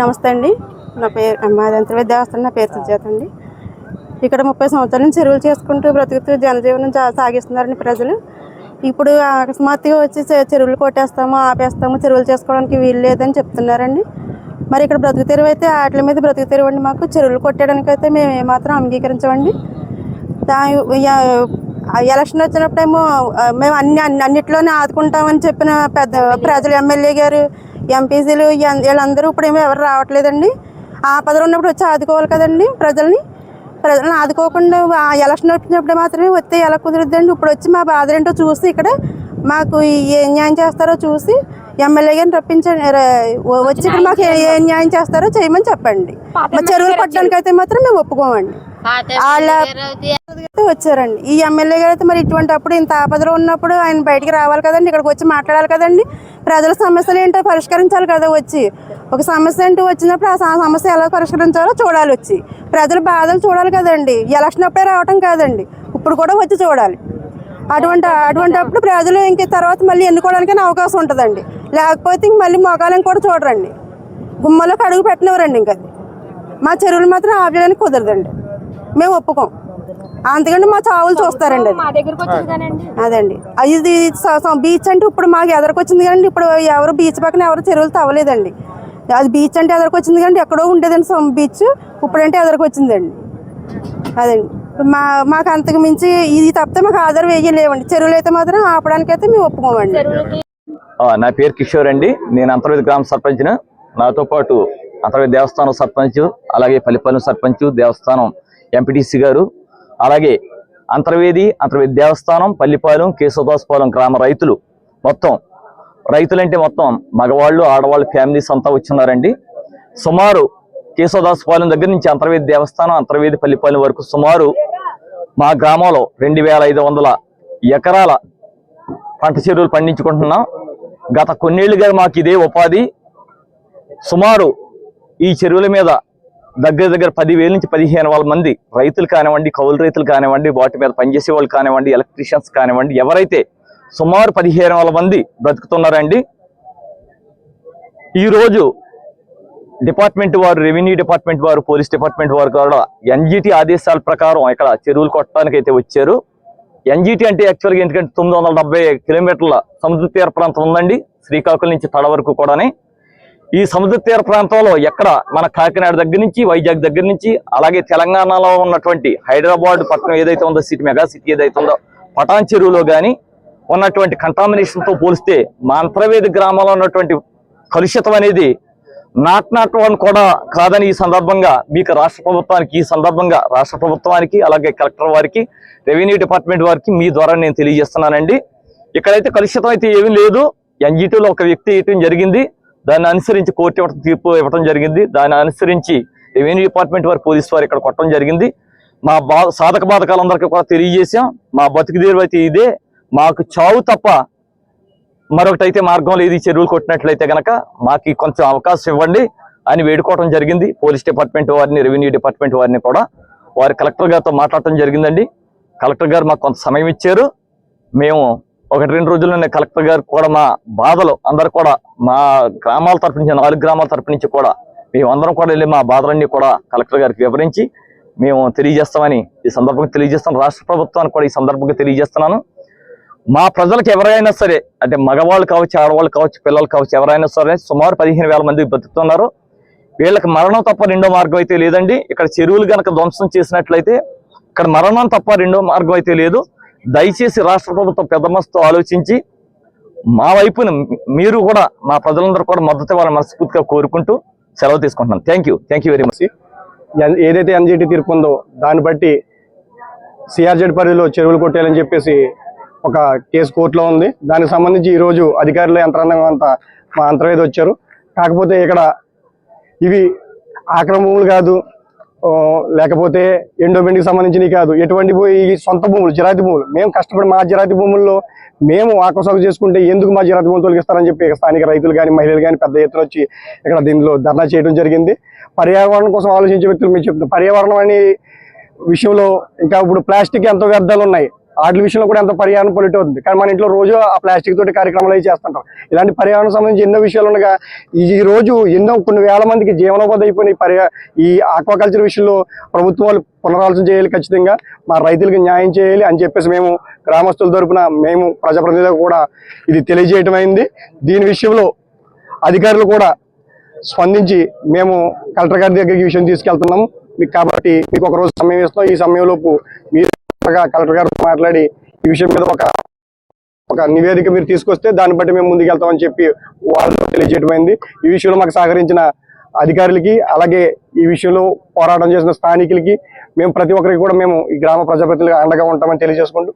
నమస్తే అండి. నా పేరు మాది అంతర్వేద దేవస్థానం నా పేరు సుజాత అండి. ఇక్కడ ముప్పై సంవత్సరాల నుంచి చెరువులు చేసుకుంటూ బ్రతుకుతూ జనజీవనం సాగిస్తున్నారండి ప్రజలు. ఇప్పుడు అకస్మాత్తుగా వచ్చి చెరువులు కొట్టేస్తాము ఆపేస్తాము చెరువులు చేసుకోవడానికి వీలు లేదని చెప్తున్నారండి. మరి ఇక్కడ బ్రతుకు తెరువు అయితే వాటి మీద బ్రతుకు తెరువు అండి మాకు. చెరువులు కొట్టడానికి అయితే మేము ఏమాత్రం అంగీకరించమండి. దా ఎలక్షన్ వచ్చినప్పుడేమో మేము అన్ని అన్ని అన్నిట్లోనే ఆదుకుంటామని చెప్పిన పెద్ద ప్రజలు ఎమ్మెల్యే గారు ఎంపీసీలు వీళ్ళందరూ ఇప్పుడేమో ఎవరు రావట్లేదండి. ఆపదలు ఉన్నప్పుడు వచ్చి ఆదుకోవాలి కదండి ప్రజల్ని. ప్రజలను ఆదుకోకుండా ఆ ఎలక్షన్ వచ్చినప్పుడు మాత్రమే వస్తే ఎలా కుదురుద్దండి? ఇప్పుడు వచ్చి మా బాధ ఏంటో చూసి ఇక్కడ మాకు ఏం న్యాయం చేస్తారో చూసి ఎమ్మెల్యే గారిని రప్పించండి. వచ్చి ఇక్కడ మాకు ఏ- న్యాయం చేస్తారో చేయమని చెప్పండి. మా చెరువులు పట్టడానికి అయితే మాత్రం మేము ఒప్పుకోమండి. వచ్చారండి. ఈ ఎమ్మెల్యే గారు అయితే మరి ఇటువంటి అప్పుడు ఇంత ఆపదలో ఉన్నప్పుడు ఆయన బయటికి రావాలి కదండి ఇక్కడికి వచ్చి మాట్లాడాలి కదండి. ప్రజల సమస్యలు ఏంటో పరిష్కరించాలి కదా వచ్చి. ఒక సమస్య అంటూ వచ్చినప్పుడు ఆ సమస్య ఎలా పరిష్కరించాలో చూడాలి వచ్చి. ప్రజల బాధలు చూడాలి కదండి. ఎలక్షన్ అప్పుడే రావటం కాదండి. ఇప్పుడు కూడా వచ్చి చూడాలి. అటువంటి అటువంటి అప్పుడు ప్రజలు ఇంక తర్వాత మళ్ళీ ఎన్నుకోవడానికి అవకాశం ఉంటుందండి. లేకపోతే ఇంక మళ్ళీ మొగాలని కూడా చూడరండి. గుమ్మలోకి అడుగు పెట్టినవరండి ఇంకా అది. మా చెరువులు మాత్రం ఆపేయడానికి కుదరదండి. మేము ఒప్పుకోం. అందుకని మా చావులు చూస్తారండి అది. మా దగ్గరకు వచ్చింది కానండి. అదండి. అది ఇది బీచ్ అంటే ఇప్పుడు మాకు ఎదరికొచ్చింది కానీ ఇప్పుడు ఎవరు బీచ్ పక్కన ఎవరు చెరువులు తవ్వలేదండి. అది బీచ్ అంటే ఎదరికొచ్చింది కానీ ఎక్కడో ఉండేదండి సొం బీచ్ ఇప్పుడంటే ఎదరికొచ్చిందండి అదండి. మా మాకు అంతకు మించి ఇది తప్పితే మాకు ఆధారం వేయలేవండి చెరువులు అయితే మాత్రం ఆపడానికి అయితే మేము ఒప్పుకోమండి. ఆ, నా పేరు కిషోర్ అండి. నేను అంతర్వేది గ్రామ సర్పంచ్ను. నాతో పాటు అంతర్వేది దేవస్థానం సర్పంచ్ అలాగే పల్లిపల్లి సర్పంచ్ దేవస్థానం ఎంపీటీసీ గారు అలాగే అంతర్వేది అంతర్వేది దేవస్థానం పల్లిపాలెం కేశవదాసుపాలెం గ్రామ రైతులు. మొత్తం రైతులంటే మొత్తం మగవాళ్ళు ఆడవాళ్ళు ఫ్యామిలీస్ అంతా వచ్చిన్నారండి సుమారు కేశవదాసుపాలెం దగ్గర నుంచి అంతర్వేది దేవస్థానం అంతర్వేది పల్లిపాలెం వరకు సుమారు మా గ్రామంలో రెండు వేల ఐదు వందల ఎకరాల పంట చెరువులు పండించుకుంటున్నాం. గత కొన్నేళ్ళుగా మాకు ఇదే ఉపాధి. సుమారు ఈ చెరువుల మీద దగ్గర దగ్గర పదివేల నుంచి పదిహేను వేల మంది రైతులు కానివ్వండి కౌలు రైతులు కానివ్వండి వాటి మీద పనిచేసే వాళ్ళు కానివ్వండి ఎలక్ట్రీషియన్స్ కానివ్వండి ఎవరైతే సుమారు పదిహేను వేల మంది బ్రతుకుతున్నారండి ఈరోజు డిపార్ట్మెంట్ వారు రెవెన్యూ డిపార్ట్మెంట్ వారు పోలీస్ డిపార్ట్మెంట్ వారు కూడా ఎన్జిటి ఆదేశాల ప్రకారం ఇక్కడ చెరువులు కొట్టడానికి అయితే వచ్చారు. ఎన్జిటి అంటే యాక్చువల్గా ఎందుకంటే తొమ్మిది వందల డెబ్బై కిలోమీటర్ల సముద్ర తీర ప్రాంతం ఉందండి. శ్రీకాకుళం నుంచి తడ వరకు కూడానే. ఈ సముద్ర తీర ప్రాంతంలో ఎక్కడ మన కాకినాడ దగ్గర నుంచి వైజాగ్ దగ్గర నుంచి అలాగే తెలంగాణలో ఉన్నటువంటి హైదరాబాద్ పట్టణం ఏదైతే ఉందో సిటీ మెగా సిటీ ఏదైతే ఉందో పటాన్ చెరువులో కానీ ఉన్నటువంటి కంటామినేషన్తో పోలిస్తే మా అంతర్వేది గ్రామంలో ఉన్నటువంటి కలుషితం అనేది నాట్ నాట్ వన్ కూడా కాదని ఈ సందర్భంగా మీకు రాష్ట్ర ప్రభుత్వానికి ఈ సందర్భంగా రాష్ట్ర ప్రభుత్వానికి అలాగే కలెక్టర్ వారికి రెవెన్యూ డిపార్ట్మెంట్ వారికి మీ ద్వారా నేను తెలియజేస్తున్నానండి. ఇక్కడైతే కలుషితం అయితే ఏమీ లేదు. ఎన్జిటీలో ఒక వ్యక్తి వేయటం జరిగింది. దాన్ని అనుసరించి కోర్టు ఇవ్వటం తీర్పు ఇవ్వటం జరిగింది. దాన్ని అనుసరించి రెవెన్యూ డిపార్ట్మెంట్ వారు పోలీసు వారు ఇక్కడ కొట్టడం జరిగింది. మా బా సాధక బాధకాలందరికీ కూడా తెలియజేశాం. మా బతుకు అయితే ఇదే. మాకు చావు తప్ప మరొకటి అయితే మార్గం లేదు. ఈ చెరువులు కొట్టినట్లయితే కనుక మాకు కొంచెం అవకాశం ఇవ్వండి అని వేడుకోవడం జరిగింది. పోలీస్ డిపార్ట్మెంట్ వారిని రెవెన్యూ డిపార్ట్మెంట్ వారిని కూడా వారి కలెక్టర్ గారితో మాట్లాడటం జరిగిందండి. కలెక్టర్ గారు మాకు కొంత సమయం ఇచ్చారు. మేము ఒకటి రెండు రోజుల్లోనే కలెక్టర్ గారు కూడా మా బాధలు అందరు కూడా మా గ్రామాల తరపు నుంచి నాలుగు గ్రామాల తరపు నుంచి కూడా మేము అందరం కూడా వెళ్ళి మా బాధలన్నీ కూడా కలెక్టర్ గారికి వివరించి మేము తెలియజేస్తామని ఈ సందర్భంగా తెలియజేస్తాం. రాష్ట్ర ప్రభుత్వానికి కూడా ఈ సందర్భంగా తెలియజేస్తున్నాను. మా ప్రజలకు ఎవరైనా సరే అంటే మగవాళ్ళు కావచ్చు ఆడవాళ్ళు కావచ్చు పిల్లలు కావచ్చు ఎవరైనా సరే సుమారు పదిహేను వేల మంది బతుకుతున్నారు వీళ్ళకి మరణం తప్ప రెండో మార్గం అయితే లేదండి. ఇక్కడ చెరువులు కనుక ధ్వంసం చేసినట్లయితే ఇక్కడ మరణం తప్ప రెండో మార్గం అయితే లేదు. దయచేసి రాష్ట్ర ప్రభుత్వం పెద్ద మనసుతో ఆలోచించి మా వైపున మీరు కూడా మా ప్రజలందరూ కూడా మద్దతు ఇవ్వాలని మనస్ఫూర్తిగా కోరుకుంటూ సెలవు తీసుకుంటున్నాను. Thank you thank you very much ఎన్- ఏదైతే ఎన్జిటి తీర్పు ఉందో దాన్ని బట్టి సిఆర్జెడ్ పరిధిలో చెరువులు కొట్టేయాలని చెప్పేసి ఒక కేసు కోర్టులో ఉంది. దానికి సంబంధించి ఈరోజు అధికారులు యంత్రాంగం అంతా మా అంతర్వేది వచ్చారు. కాకపోతే ఇక్కడ ఇవి ఆక్రమణలు కాదు లేకపోతే ఎండోమెంట్కి సంబంధించినవి కాదు. ఎటువంటి ఈ సొంత భూములు జిరాతి భూములు. మేము కష్టపడి మా జిరాతి భూముల్లో మేము ఆకసాగు చేసుకుంటే ఎందుకు మా జిరాతి భూములు తొలగిస్తారని చెప్పి స్థానిక రైతులు కానీ మహిళలు కానీ పెద్ద ఎత్తున వచ్చి ఇక్కడ దీనిలో ధర్నా చేయడం జరిగింది. పర్యావరణం కోసం ఆలోచించే వ్యక్తులు మీరు చెప్తున్నారు. పర్యావరణం అనే విషయంలో ఇంకా ఇప్పుడు ప్లాస్టిక్ ఎంతో వ్యర్థాలు ఉన్నాయి. వాటి విషయంలో కూడా ఎంత పర్యావరణం పొలిట్ అవుతుంది కానీ మన ఇంట్లో రోజు ఆ ప్లాస్టిక్ తోటి కార్యక్రమాలు అవి చేస్తుంటాం. ఇలాంటి పర్యావరణ సంబంధించి ఎన్నో విషయాలు ఉండగా ఈ రోజు ఎన్నో కొన్ని వేల మందికి జీవనోపాధి అయిపోయిన పర్యా ఈ ఆక్వాకల్చర్ విషయంలో ప్రభుత్వాలు పునరాలోచన చేయాలి ఖచ్చితంగా. మా రైతులకు న్యాయం చేయాలి అని చెప్పేసి మేము గ్రామస్తుల తరపున మేము ప్రజాప్రతినిధులకు కూడా ఇది తెలియజేయటం అయింది. దీని విషయంలో అధికారులు కూడా స్పందించి మేము కలెక్టర్ గారి దగ్గరికి ఈ విషయం తీసుకెళ్తున్నాము మీకు కాబట్టి మీకు ఒక రోజు సమయం ఇస్తాం ఈ సమయంలోపు మీరు కలెక్టర్ గారు మాట్లాడి ఈ విషయం మీద ఒక ఒక నివేదిక మీరు తీసుకొస్తే దాన్ని బట్టి మేము ముందుకెళ్తామని చెప్పి వాళ్ళు తెలియజేయటమైంది. ఈ విషయంలో మాకు సహకరించిన అధికారులకి అలాగే ఈ విషయంలో పోరాటం చేసిన స్థానికులకి మేము ప్రతి ఒక్కరికి కూడా మేము ఈ గ్రామ ప్రజాప్రతినిధులుగా అండగా ఉంటామని తెలియజేసుకుంటూ